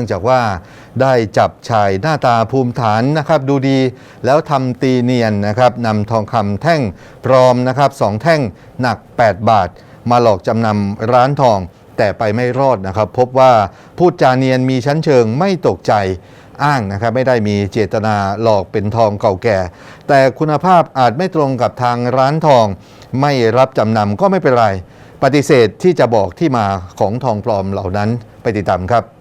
นื่องจากว่าได้จับชายหน้าตาภูมิฐานนะครับดูดีแล้วทำตีเนียนนะครับนำทองคำแท่งปลอมนะครับสองแท่งหนัก 8 บาท มาหลอกจำนำร้านทองแต่ไปไม่รอดนะครับ พบว่าพูดจาเนียนมีชั้นเชิงไม่ตกใจอ้างนะครับไม่ได้มีเจตนาหลอกเป็นทองเก่าแก่ แต่คุณภาพอาจไม่ตรงกับทางร้านทอง ไม่รับจำนำก็ไม่เป็นไร ปฏิเสธที่จะบอกที่มาของทองปลอมเหล่านั้นไปติดตามครับ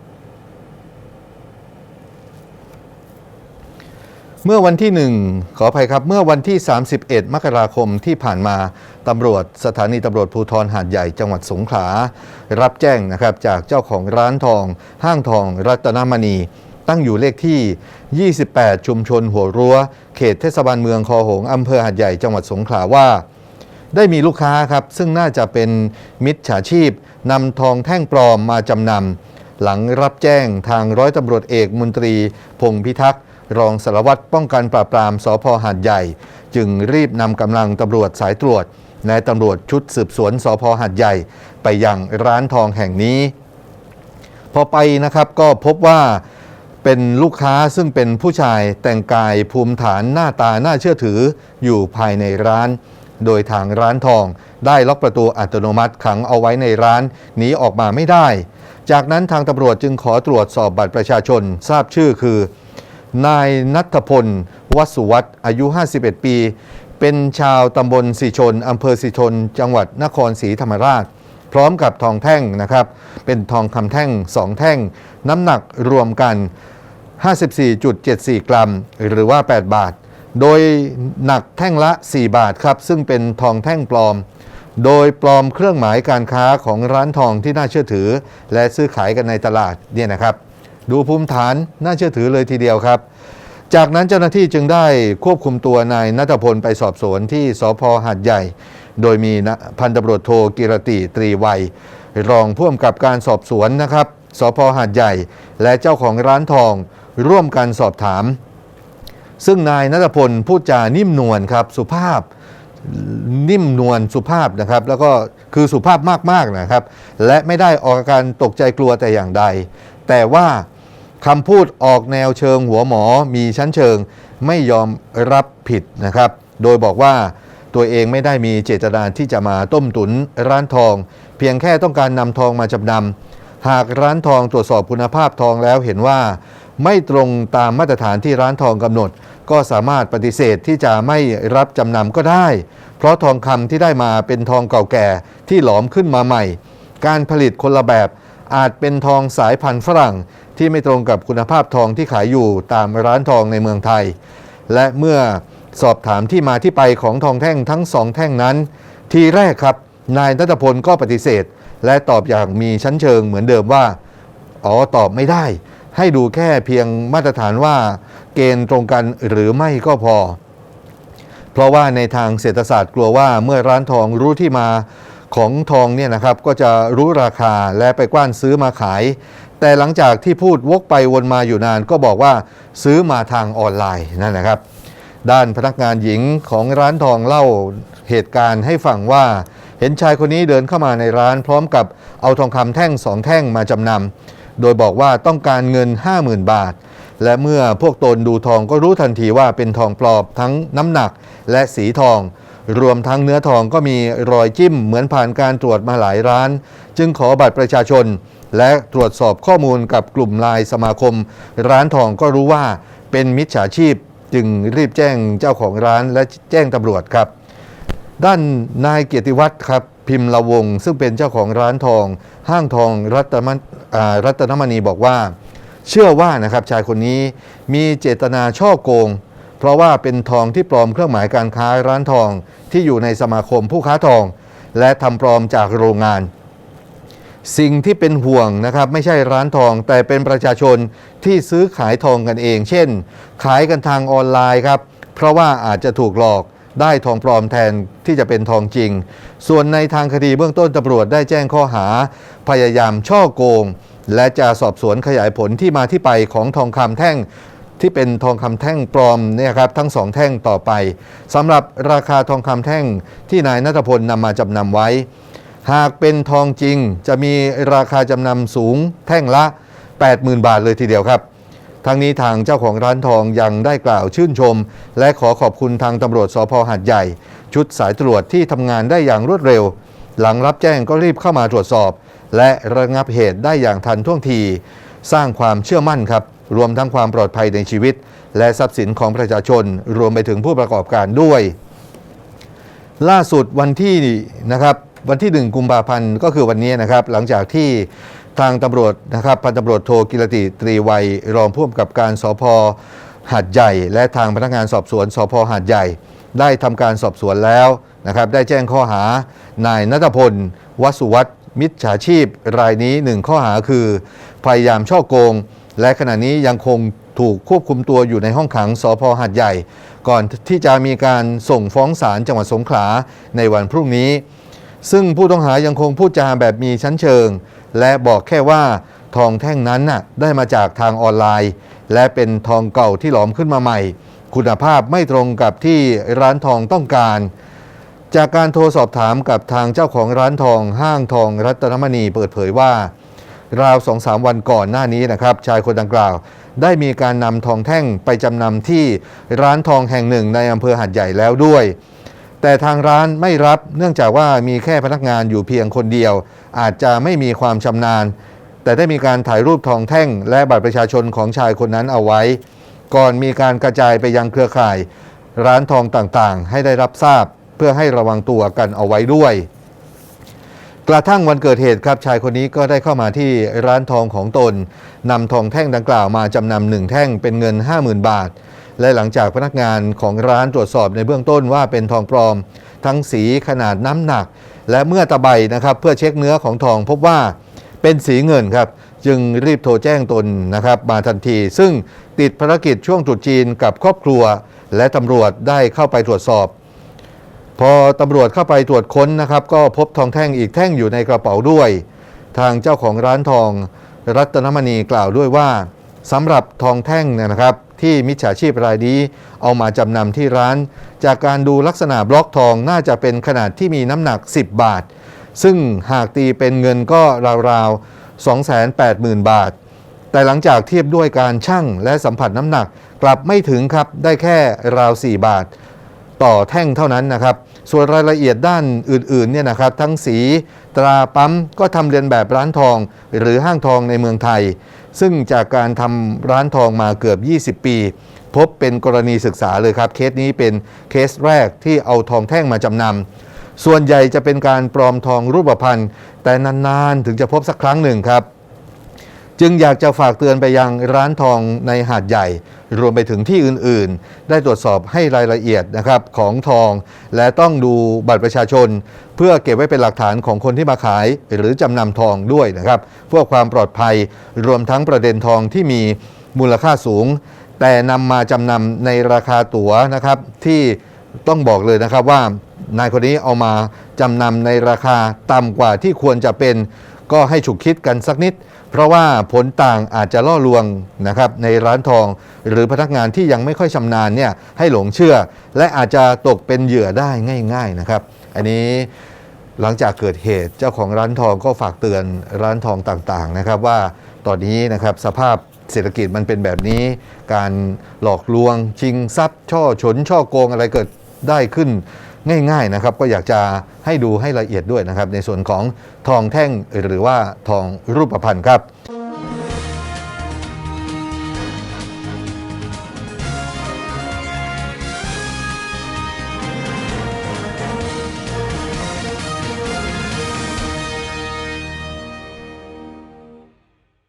เมื่อวันที่ 1 ขออภัยครับ เมื่อวันที่ 31 มกราคมที่ผ่านมาตำรวจสถานีตำรวจภูธรหาดใหญ่จังหวัดสงขลารับแจ้งนะครับจากเจ้าของร้านทอง ห้างทองรัตนมณี ตั้งอยู่เลขที่ 28 ชุมชนหัวรั้ว เขตเทศบาลเมืองคอหงอำเภอหาดใหญ่จังหวัดสงขลาว่า ได้มีลูกค้าครับ ซึ่งน่าจะเป็นมิจฉาชีพนำทองแท่งปลอมมาจำนำหลังรับแจ้งทางร้อยตำรวจเอกมนตรี พงพิทักษ์ รองสารวัตรป้องกันปราบปรามสพหาดใหญ่ จึงรีบนำกำลังตำรวจสายตรวจและตำรวจชุดสืบสวนสพหาดใหญ่ ไปยังร้านทองแห่งนี้ พอไปนะครับก็พบว่าเป็นลูกค้าซึ่งเป็นผู้ชายแต่งกายภูมิฐานหน้าตาน่าเชื่อถืออยู่ภายในร้าน โดยทางร้านทอง ได้ล็อกประตูอัตโนมัติขังเอาไว้ในร้านหนีออกมาไม่ได้ จากนั้นทางตำรวจจึงขอตรวจสอบบัตรประชาชนทราบชื่อคือ นายนัทพลวสุวัตรอายุ 51 ปี เป็นชาวตำบลสีชนอำเภอสีชน จังหวัดนครศรีธรรมราช พร้อมกับทองแท่งนะครับ เป็นทองคำแท่ง2แท่ง น้ำหนักรวมกัน 54.74 กรัม หรือว่า 8 บาท โดยหนักแท่งละ 4 บาทครับ ซึ่งเป็นทองแท่งปลอม โดยปลอมเครื่องหมายการค้าของร้านทองที่น่าเชื่อถือ และซื้อขายกันในตลาดเนี่ยนะครับ ดูภูมิฐานน่าเชื่อถือเลยทีเดียวครับ จากนั้นเจ้าหน้าที่จึงได้ควบคุมตัวนายนัทพลไปสอบสวนที่สพหาดใหญ่ โดยมีพันตำรวจโทกิรติตรีวัย รองผู้กำกับการสอบสวนนะครับสพหาดใหญ่ และเจ้าของร้านทองร่วมกันสอบถาม ซึ่งนายนัทพลพูดจานิ่มนวลครับสุภาพนิ่มนวลสุภาพนะครับ แล้วก็คือสุภาพมากๆนะครับ และไม่ได้ออกอาการตกใจกลัวแต่อย่างใด แต่ว่า คำพูดออกแนวเชิงหัวหมอมีชั้นเชิงไม่ยอมรับผิดนะครับ โดยบอกว่าตัวเองไม่ได้มีเจตนาที่จะมาต้มตุนร้านทอง เพียงแค่ต้องการนำทองมาจำนำหากร้านทองตรวจสอบคุณภาพทองแล้วเห็นว่า ไม่ตรงตามมาตรฐานที่ร้านทองกำหนด ก็สามารถปฏิเสธที่จะไม่รับจำนำก็ได้ เพราะทองคำที่ได้มาเป็นทองเก่าแก่ที่หลอมขึ้นมาใหม่ การผลิตคนละแบบ อาจเป็นทองสายพันธุ์ฝรั่งที่ไม่ตรงกับคุณภาพทองที่ขายอยู่ตามร้านทองในเมืองไทย และเมื่อสอบถามที่มาที่ไปของทองแท่งทั้งสองแท่งนั้น ทีแรกครับ นายนัทพลก็ปฏิเสธ และตอบอย่างมีชั้นเชิงเหมือนเดิมว่า อ๋อตอบไม่ได้ ให้ดูแค่เพียงมาตรฐานว่า เกณฑ์ตรงกันหรือไม่ก็พอ เพราะว่าในทางเศรษฐศาสตร์กลัวว่าเมื่อร้านทองรู้ที่มา ของทองเนี่ยนะครับก็จะรู้ราคาและไปกว้านซื้อมาขาย แต่หลังจากที่พูดวกไปวนมาอยู่นาน ก็บอกว่าซื้อมาทางออนไลน์นั่นนะครับ ด้านพนักงานหญิงของร้านทองเล่าเหตุการณ์ให้ฟังว่า เห็นชายคนนี้เดินเข้ามาในร้าน พร้อมกับเอาทองคำแท่งสองแท่งมาจำนำโดยบอกว่าต้องการเงิน 50,000 บาท และเมื่อพวกตนดูทองก็รู้ทันทีว่าเป็นทองปลอมทั้งน้ำหนักและสีทอง รวมทั้งเนื้อทองก็มีรอยจิ้มเหมือนผ่านการตรวจมาหลายร้าน จึงขอบัตรประชาชน และตรวจสอบข้อมูลกับกลุ่มไลน์สมาคม ร้านทองก็รู้ว่าเป็นมิจฉาชีพ จึงรีบแจ้งเจ้าของร้านและแจ้งตำรวจครับ ด้านนายเกียรติวัฒน์ครับพิมพ์ละวง ซึ่งเป็นเจ้าของร้านทอง ห้างทองรัตนมอ่ารัตนมณีบอกว่า เชื่อว่านะครับชายคนนี้มีเจตนาช่อโกง เพราะว่าเป็นทองที่ปลอมเครื่องหมายการค้าร้านทอง ที่อยู่ในสมาคมผู้ค้าทอง และทำปลอมจากโรงงาน สิ่งที่เป็นห่วงนะครับไม่ใช่ร้านทองแต่เป็นประชาชนที่ซื้อขายทองกันเอง เช่น ขายกันทางออนไลน์ครับ เพราะว่าอาจจะถูกหลอกได้ทองปลอมแทนที่จะเป็นทองจริง ส่วนในทางคดีเบื้องต้นตำรวจได้แจ้งข้อหา พยายามช่อโกง และจะสอบสวนขยายผลที่มาที่ไปของทองคำแท่ง ที่เป็นทองคำแท่งปลอมเนี่ยครับทั้งสองแท่งต่อไปสำหรับราคาทองคำแท่งที่นายนัทพลนำมาจำนำไว้ หากเป็นทองจริงจะมีราคาจำนำสูงแท่งละ 80,000 บาทเลยทีเดียวครับทั้งนี้ทางเจ้าของร้านทองยังได้กล่าวชื่นชม และขอขอบคุณทางตำรวจสพหาดใหญ่ ชุดสายตรวจที่ทำงานได้อย่างรวดเร็ว หลังรับแจ้งก็รีบเข้ามาตรวจสอบ และระงับเหตุได้อย่างทันท่วงที สร้างความเชื่อมั่นครับ รวมทั้งความปลอดภัยในชีวิต และทรัพย์สินของประชาชน รวมไปถึงผู้ประกอบการด้วย ล่าสุดวันที่นะครับวันที่ 1 กุมภาพันธ์ก็คือวันนี้นะครับ หลังจากที่ทางตำรวจนะครับพันตำรวจโทกิรติตรีวัย รองผู้กำกับการสพหาดใหญ่ และทางพนักงานสอบสวนสพหาดใหญ่ ได้ทำการสอบสวนแล้วนะครับ ได้แจ้งข้อหานายนัทพลวสุวัฒน์มิจฉาชีพ รายนี้หนึ่งข้อหาคือ พยายามช่อโกง และขณะนี้ยังคงถูกควบคุมตัวอยู่ในห้องขังสพหาดใหญ่ ก่อนที่จะมีการส่งฟ้องศาลจังหวัดสงขลาในวันพรุ่งนี้ ซึ่งผู้ต้องหายังคงพูดจาแบบมีชั้นเชิง และบอกแค่ว่าทองแท่งนั้นน่ะได้มาจากทางออนไลน์ และเป็นทองเก่าที่หลอมขึ้นมาใหม่ คุณภาพไม่ตรงกับที่ร้านทองต้องการ จากการโทรสอบถามกับทางเจ้าของร้านทองห้างทองรัตนมณีเปิดเผยว่า ราวสองสามวันก่อนหน้านี้นะครับชายคนดังกล่าว ได้มีการนำทองแท่งไปจำนำที่ร้านทองแห่งหนึ่งในอำเภอหัดใหญ่แล้วด้วย แต่ทางร้านไม่รับเนื่องจากว่ามีแค่พนักงานอยู่เพียงคนเดียว อาจจะไม่มีความชำนาญ แต่ได้มีการถ่ายรูปทองแท่ง และบัตรประชาชนของชายคนนั้นเอาไว้ ก่อนมีการกระจายไปยังเครือข่าย ร้านทองต่างๆ ให้ได้รับทราบ เพื่อให้ระวังตัวกันเอาไว้ด้วย กระทั่งวันเกิดเหตุครับชายคนนี้ก็ได้เข้ามาที่ร้านทองของตนนำทองแท่งดังกล่าวมาจำนำหนึ่งแท่งเป็นเงิน 50,000 บาท และหลังจากพนักงานของร้านตรวจสอบในเบื้องต้นว่าเป็นทองปลอม ทั้งสีขนาดน้ำหนัก และเมื่อตะไบนะครับเพื่อเช็คเนื้อของทองพบว่าเป็นสีเงินครับจึงรีบโทรแจ้งตนนะครับมาทันที ซึ่งติดภารกิจช่วงตรุษจีนกับครอบครัว และตำรวจได้เข้าไปตรวจสอบ พอตำรวจเข้าไปตรวจค้นนะครับ ก็พบทองแท่งอีกแท่งอยู่ในกระเป๋าด้วย ทางเจ้าของร้านทองรัตนมณีกล่าวด้วยว่าสำหรับทองแท่งเนี่ยนะครับ ที่มิจฉาชีพรายนี้เอามาจำนำที่ร้าน จากการดูลักษณะบล็อกทองน่าจะเป็นขนาดที่มีน้ำหนัก 10 บาท ซึ่งหากตีเป็นเงินก็ราวๆ 280,000 บาท แต่หลังจากเทียบด้วยการชั่งและสัมผัสน้ำหนักกลับไม่ถึงครับได้แค่ราว 4 บาท ต่อแท่งเท่านั้นนะครับ ส่วนรายละเอียดด้านอื่นๆเนี่ยนะครับทั้งสีตราปั๊มก็ทำเรียนแบบร้านทอง หรือห้างทองในเมืองไทย ซึ่งจากการทำร้านทองมาเกือบ 20 ปี พบเป็นกรณีศึกษาเลยครับ เคสนี้เป็นเคสแรกที่เอาทองแท่งมาจำนำส่วนใหญ่จะเป็นการปลอมทองรูปพรรณแต่นานๆ ถึงจะพบสักครั้งหนึ่งครับ จึงอยากจะฝากเตือนไปยังร้านทองในหาดใหญ่ รวมไปถึงที่อื่นๆ ได้ตรวจสอบให้รายละเอียดนะครับของทอง และต้องดูบัตรประชาชน เพื่อเก็บไว้เป็นหลักฐานของคนที่มาขายหรือจำนำทองด้วยนะครับเพื่อความปลอดภัยรวมทั้งประเด็นทองที่มีมูลค่าสูง แต่นำมาจำนำในราคาตั๋วนะครับ ที่ต้องบอกเลยนะครับว่านายคนนี้เอามาจำนำในราคาต่ำกว่าที่ควรจะเป็น ก็ให้ฉุกคิดกันสักนิด เพราะว่าผลต่างอาจจะล่อลวงนะครับในร้านทอง หรือพนักงานที่ยังไม่ค่อยชำนาญเนี่ยให้หลงเชื่อ และอาจจะตกเป็นเหยื่อได้ง่าย ๆนะครับ อันนี้หลังจากเกิดเหตุเจ้าของร้านทองก็ฝากเตือนร้านทองต่างๆนะครับว่าตอนนี้นะครับสภาพเศรษฐกิจมันเป็นแบบนี้ การหลอกลวงชิงทรัพย์ ช่อฉนช่อโกงอะไรเกิดได้ขึ้น ง่ายๆนะครับก็อยากจะให้ดูให้ละเอียดด้วยนะครับในส่วนของทองแท่งหรือว่าทองรูปพรรณครับ